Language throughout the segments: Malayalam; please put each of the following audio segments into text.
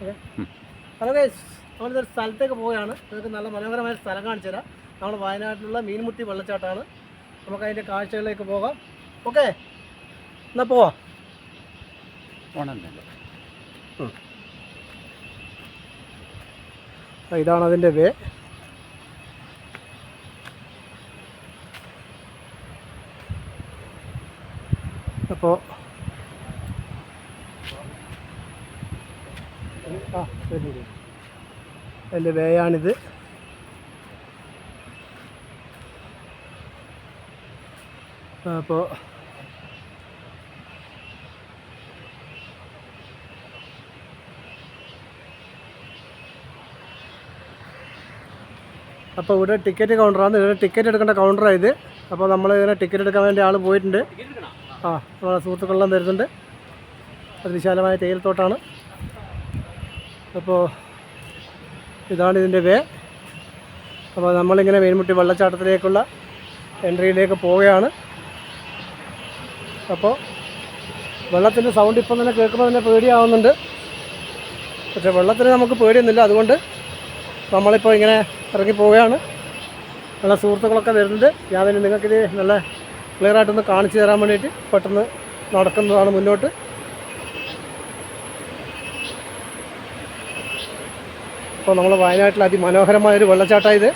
ഓക്കെ. ഹലോ ഗൈസ് നമ്മളിതൊരു സ്ഥലത്തേക്ക് പോവുകയാണ്. നിങ്ങൾക്ക് നല്ല മനോഹരമായ സ്ഥലം കാണിച്ചു തരാം. നമ്മൾ വയനാട്ടിലുള്ള മീൻമുട്ടി വെള്ളച്ചാട്ടമാണ്. നമുക്ക് അതിന്റെ കാഴ്ചകളിലേക്ക് പോകാം. ഓക്കെ എന്നാൽ പോവാം. ഇതാണ് അതിന്റെ വേ. അപ്പോൾ ആ വേയാണിത്. അപ്പോൾ അപ്പോൾ ഇവിടെ ടിക്കറ്റ് കൗണ്ടറാണ്. ഇവിടെ ടിക്കറ്റ് എടുക്കേണ്ട കൗണ്ടറാണ് ഇത്. അപ്പോൾ നമ്മൾ ഇങ്ങനെ ടിക്കറ്റ് എടുക്കാൻ വേണ്ടി ആൾ പോയിട്ടുണ്ട്. ആ നമ്മളെ സുഹൃത്തുക്കളെല്ലാം വരുന്നുണ്ട്. അത് വിശാലമായ തേയിലത്തോട്ടാണ്. അപ്പോൾ ഇതാണ് ഇതിന്റെ വേ. അപ്പോൾ നമ്മളിങ്ങനെ മീൻമുട്ടി വെള്ളച്ചാട്ടത്തിലേക്കുള്ള എൻട്രിയിലേക്ക് പോവുകയാണ്. അപ്പോൾ വെള്ളത്തിന്റെ സൗണ്ട് ഇപ്പം തന്നെ കേൾക്കുമ്പോൾ തന്നെ പേടിയാവുന്നുണ്ട്. പക്ഷേ വെള്ളത്തിന് നമുക്ക് പേടിയൊന്നുമില്ല. അതുകൊണ്ട് നമ്മളിപ്പോൾ ഇങ്ങനെ ഇറങ്ങി പോവുകയാണ്. നല്ല സുഹൃത്തുക്കളൊക്കെ വരുന്നുണ്ട്. ഞാൻ നിങ്ങൾക്ക് നിങ്ങൾക്കിത് നല്ല ക്ലിയറായിട്ടൊന്ന് കാണിച്ചു തരാൻ വേണ്ടിയിട്ട് പെട്ടെന്ന് നടക്കുന്നതാണ് മുന്നോട്ട്. ഇപ്പോൾ നമ്മൾ വയനാട്ടിൽ അതിമനോഹരമായൊരു വെള്ളച്ചാട്ടം ഇത്.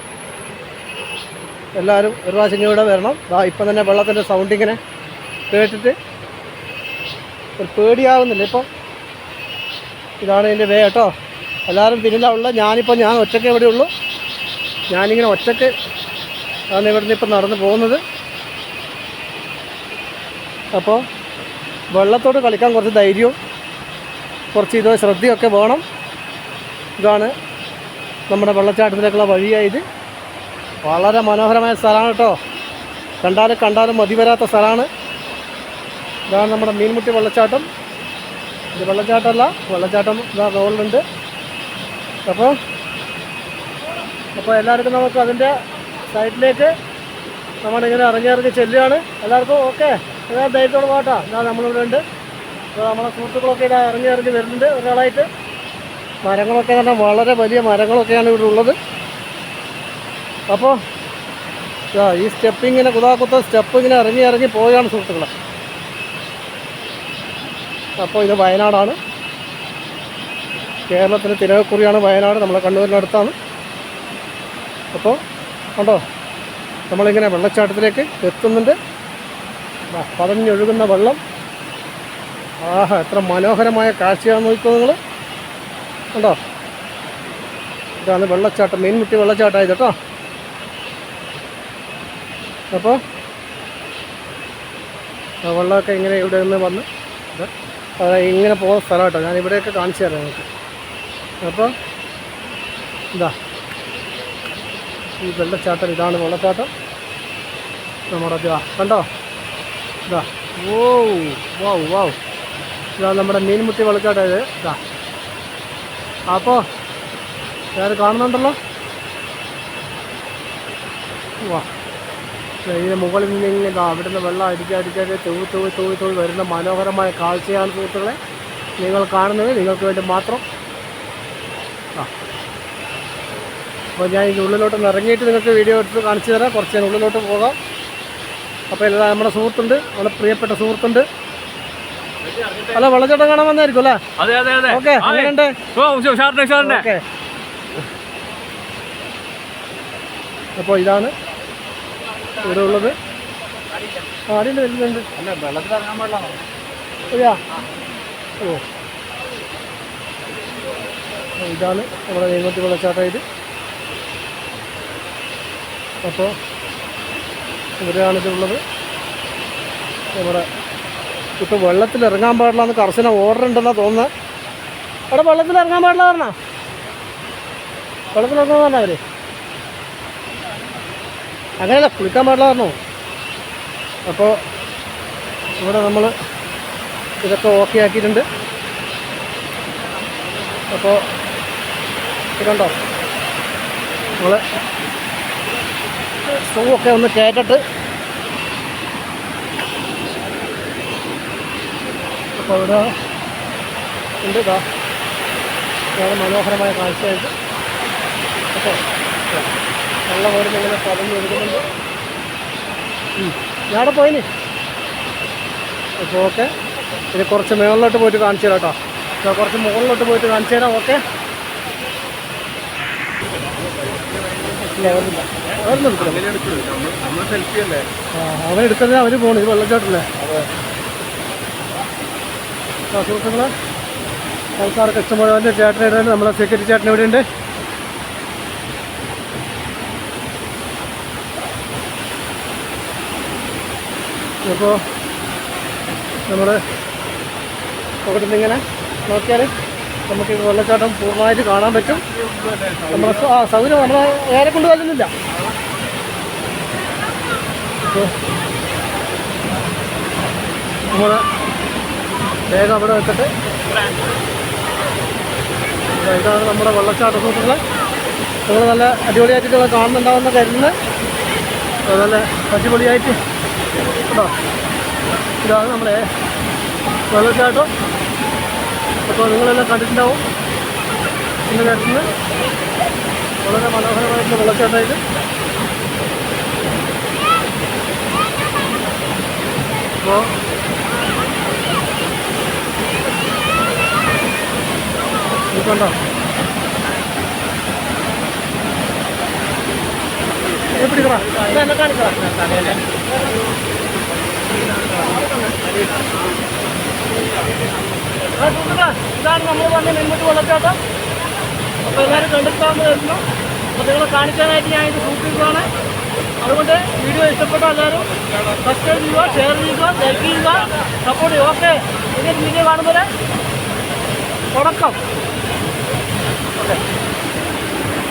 എല്ലാവരും ഒരു പ്രാവശ്യം ഇവിടെ വരണം. ദാ ഇപ്പം തന്നെ വെള്ളത്തിന്റെ സൗണ്ട് ഇങ്ങനെ കേട്ടിട്ട് ഒരു പേടിയാവുന്നില്ല. ഇപ്പം ഇതാണ് ഇതിന്റെ വേ കേട്ടോ. എല്ലാവരും പിന്നിലുള്ള ഞാനിപ്പോൾ ഞാൻ ഒറ്റയ്ക്ക് ഇവിടെ ഉള്ളൂ. ഞാനിങ്ങനെ ഒറ്റയ്ക്ക് ആണ് ഇവിടുന്ന് ഇപ്പം നടന്നു പോകുന്നത്. അപ്പോൾ വെള്ളത്തോട് കളിക്കാൻ കുറച്ച് ധൈര്യവും കുറച്ച് ഇതോ ശ്രദ്ധയൊക്കെ വേണം. ഇതാണ് നമ്മുടെ വെള്ളച്ചാട്ടത്തിലേക്കുള്ള വഴിയായത് വളരെ മനോഹരമായ സ്ഥലമാണ് കേട്ടോ. കണ്ടാലും കണ്ടാലും മതി വരാത്ത സ്ഥലമാണ്. ഇതാണ് നമ്മുടെ മീൻമുട്ടി വെള്ളച്ചാട്ടം. ഇത് വെള്ളച്ചാട്ടമല്ല വെള്ളച്ചാട്ടം ഇതാ റോളിലുണ്ട് അപ്പോൾ അപ്പോൾ എല്ലാവർക്കും നമുക്ക് അതിന്റെ സൈഡിലേക്ക് നമ്മളിങ്ങനെ ഇറങ്ങിയിറങ്ങി ചെല്ലുകയാണ്. എല്ലാവർക്കും ഓക്കെ. എല്ലാവരും ധൈര്യത്തോടെ പോകട്ടോ ഇതാ നമ്മളിവിടെ ഉണ്ട് അപ്പോൾ നമ്മളെ സുഹൃത്തുക്കളൊക്കെ ഇതാ ഇറങ്ങി ഇറങ്ങി വരുന്നുണ്ട് ഒരാളായിട്ട്. മരങ്ങളൊക്കെ തന്നെ വളരെ വലിയ മരങ്ങളൊക്കെയാണ് ഇവിടെ ഉള്ളത്. അപ്പോൾ ഈ സ്റ്റെപ്പ് ഇങ്ങനെ കുതാക്കുത്ത സ്റ്റെപ്പ് ഇങ്ങനെ ഇറങ്ങി ഇറങ്ങി പോവുകയാണ് സുഹൃത്തുക്കളെ. അപ്പോൾ ഇത് വയനാടാണ്. കേരളത്തിലെ തിരക്കുറിയാണ് വയനാട്. നമ്മളെ കണ്ണൂരിനടുത്താണ് അപ്പോൾ കണ്ടോ? നമ്മളിങ്ങനെ വെള്ളച്ചാട്ടത്തിലേക്ക് എത്തുന്നുണ്ട്. പതഞ്ഞൊഴുകുന്ന വെള്ളം. ആഹാ എത്ര മനോഹരമായ കാഴ്ചയാണെന്ന് നോക്കിക്കോ നിങ്ങൾ കണ്ടോ? ഇതാണ് വെള്ളച്ചാട്ടം. മീൻമുട്ടി വെള്ളച്ചാട്ടം ഇത് കേട്ടോ. അപ്പോൾ വെള്ളമൊക്കെ ഇങ്ങനെ ഇവിടെ നിന്ന് വന്ന് ഇങ്ങനെ പോകുന്ന സ്ഥലം കേട്ടോ ഞാൻ ഇവിടെയൊക്കെ കാണിച്ചു തരാം നിങ്ങൾക്ക്. അപ്പോൾ ഇതാ. ഈ വെള്ളച്ചാട്ടം ഇതാണ് വെള്ളച്ചാട്ടം. നമ്മുടെ ഇതാ കണ്ടോ? ഇതാ. ഓ വാവ് വാവ് ഇതാ നമ്മുടെ മീൻമുട്ടി വെള്ളച്ചാട്ടം ഇത് ഇതാ. അപ്പോൾ ഞാൻ കാണുന്നുണ്ടല്ലോ? വാ ഇതിന് മുകളിൽ നിന്ന് ഇങ്ങനെ ദാ അവിടുന്ന് വെള്ളം അടിക്കാതെ തൂവി തൂവി തൂവി തൂവി വരുന്ന മനോഹരമായ കാഴ്ചയാണ് സുഹൃത്തുക്കളെ നിങ്ങൾ കാണുന്നത് നിങ്ങൾക്ക് വേണ്ടി മാത്രം. ആ. അപ്പോൾ ഞാൻ ഇതിന്റെ ഉള്ളിലോട്ട് ഇറങ്ങിയിട്ട് നിങ്ങൾക്ക് വീഡിയോ എടുത്ത് കാണിച്ചു തരാം. കുറച്ച് ഉള്ളിലോട്ട് പോകാം. അപ്പോൾ എല്ലാ നമ്മുടെ സുഹൃത്തുണ്ട് നമ്മുടെ പ്രിയപ്പെട്ട സുഹൃത്തുണ്ട്. അല്ല വെള്ളച്ചാട്ടം കാണാൻ വന്നായിരിക്കും അല്ലേ? അതെ അതെ അതെ. ഓക്കെ അങ്ങനെയുണ്ട് ഓ ഉഷാറിന്റെ ഉഷാറിന്റെ ഓക്കെ. അപ്പോൾ ഇതാണ് ഇവിടെ ഉള്ളത്. ആ അടിയുണ്ട് വരുന്നുണ്ട് അല്ല വെള്ളത്തിൽ ഇറങ്ങാൻ പാടില്ല ഓ. ഇതാണ് നമ്മുടെ നെയ്മത്തി വെള്ളച്ചാട്ടം ഇത്. അപ്പോൾ ഇവിടെയാണ് ഇതുള്ളത് നമ്മുടെ ഇപ്പോൾ വെള്ളത്തിൽ ഇറങ്ങാൻ പാടില്ല എന്ന് കർശന ഓർഡർ ഉണ്ടെന്നാണ് തോന്നുന്നത് അവിടെ വെള്ളത്തിൽ ഇറങ്ങാൻ പാടില്ല പറഞ്ഞാ. വെള്ളത്തിൽ ഇറങ്ങാൻ പറഞ്ഞ അവർ അങ്ങനെയല്ല കുളിക്കാൻ പാടില്ല പറഞ്ഞോ. അപ്പോൾ ഇവിടെ നമ്മൾ ഇതൊക്കെ ഓക്കെ ആക്കിയിട്ടുണ്ട്. അപ്പോൾ ഇതുണ്ടോ നമ്മൾ ഷൂ ഒക്കെ ഒന്ന് കയറ്റിട്ട് അപ്പോൾ ഇവിടെ ഉണ്ട് കേട്ടോ വളരെ മനോഹരമായ കാഴ്ചയായിട്ട്. ഓക്കെ. വെള്ളം വരുന്ന ഇങ്ങനെ പതഞ്ഞ് കൊടുക്കുന്നുണ്ട് ഞാടെ പോയിന്. അപ്പോൾ ഓക്കെ. ഇനി കുറച്ച് മുകളിലോട്ട് പോയിട്ട് കാണിച്ചു തരാം കേട്ടോ. കുറച്ച് മുകളിലോട്ട് പോയിട്ട് കാണിച്ചു തരാം. ഓക്കെ. അവരെടുക്കുന്നത് അവർ പോണു. ഇത് വെള്ളച്ചാട്ടല്ലേ? സുഹൃത്തുക്കളെ ആൾക്കാർക്ക് ഇഷ്ടംപോലെ ചേട്ടൻ ഇടുന്നുണ്ട് നമ്മളെ സെക്യൂരിറ്റി ചേട്ടൻ ഇവിടെ ഉണ്ട് ഇപ്പോൾ നമ്മൾ അവിടെ നിന്നിങ്ങനെ നോക്കിയാൽ നമുക്ക് വെള്ളച്ചാട്ടം പൂർണമായിട്ട് കാണാൻ പറ്റും. നമ്മളെ ആ സൗകര്യം നമ്മളെ ഏറെ കൊണ്ട് വരുന്നില്ല. നമ്മൾ വേഗം അവിടെ വെക്കട്ടെ. ഇതാണ് നമ്മുടെ വെള്ളച്ചാട്ട സുഹൃത്തുക്കളെ നിങ്ങൾ നല്ല അടിപൊളിയായിട്ട് നിങ്ങൾ കാണുന്നുണ്ടാവുന്ന കരുതുന്നത് നല്ല അടിപൊളിയായിട്ട് കേട്ടോ ഇതാണ് നമ്മുടെ വെള്ളച്ചാട്ടം. അപ്പോൾ നിങ്ങളെല്ലാം കണ്ടിട്ടുണ്ടാവും എന്ന് കരുതുന്നത് വളരെ മനോഹരമായിട്ടുള്ള വെള്ളച്ചാട്ടമായിട്ട്. അപ്പോൾ ഇതുകൊണ്ടോ പിടിക്കണ എന്നെ കാണിക്കണം ഇതാണ് നമ്മൾ പറഞ്ഞ നെന്മട്ട് വെള്ളച്ചാട്ടം. അപ്പോൾ എല്ലാവരും കണ്ടെത്താമെന്ന് വരുന്നു അപ്പോൾ നിങ്ങളെ കാണിക്കാനായിട്ട് ഞാൻ ഇത് സൂക്ഷിക്കുകയാണ്. അതുകൊണ്ട് വീഡിയോ ഇഷ്ടപ്പെട്ട എല്ലാവരും സബ്സ്ക്രൈബ് ചെയ്യുക ഷെയർ ചെയ്യുക ലൈക്ക് ചെയ്യുക സപ്പോർട്ട് ചെയ്യുക. ഓക്കെ ഇനി വീഡിയോ കാണുമ്പോൾ തുടക്കം. যায়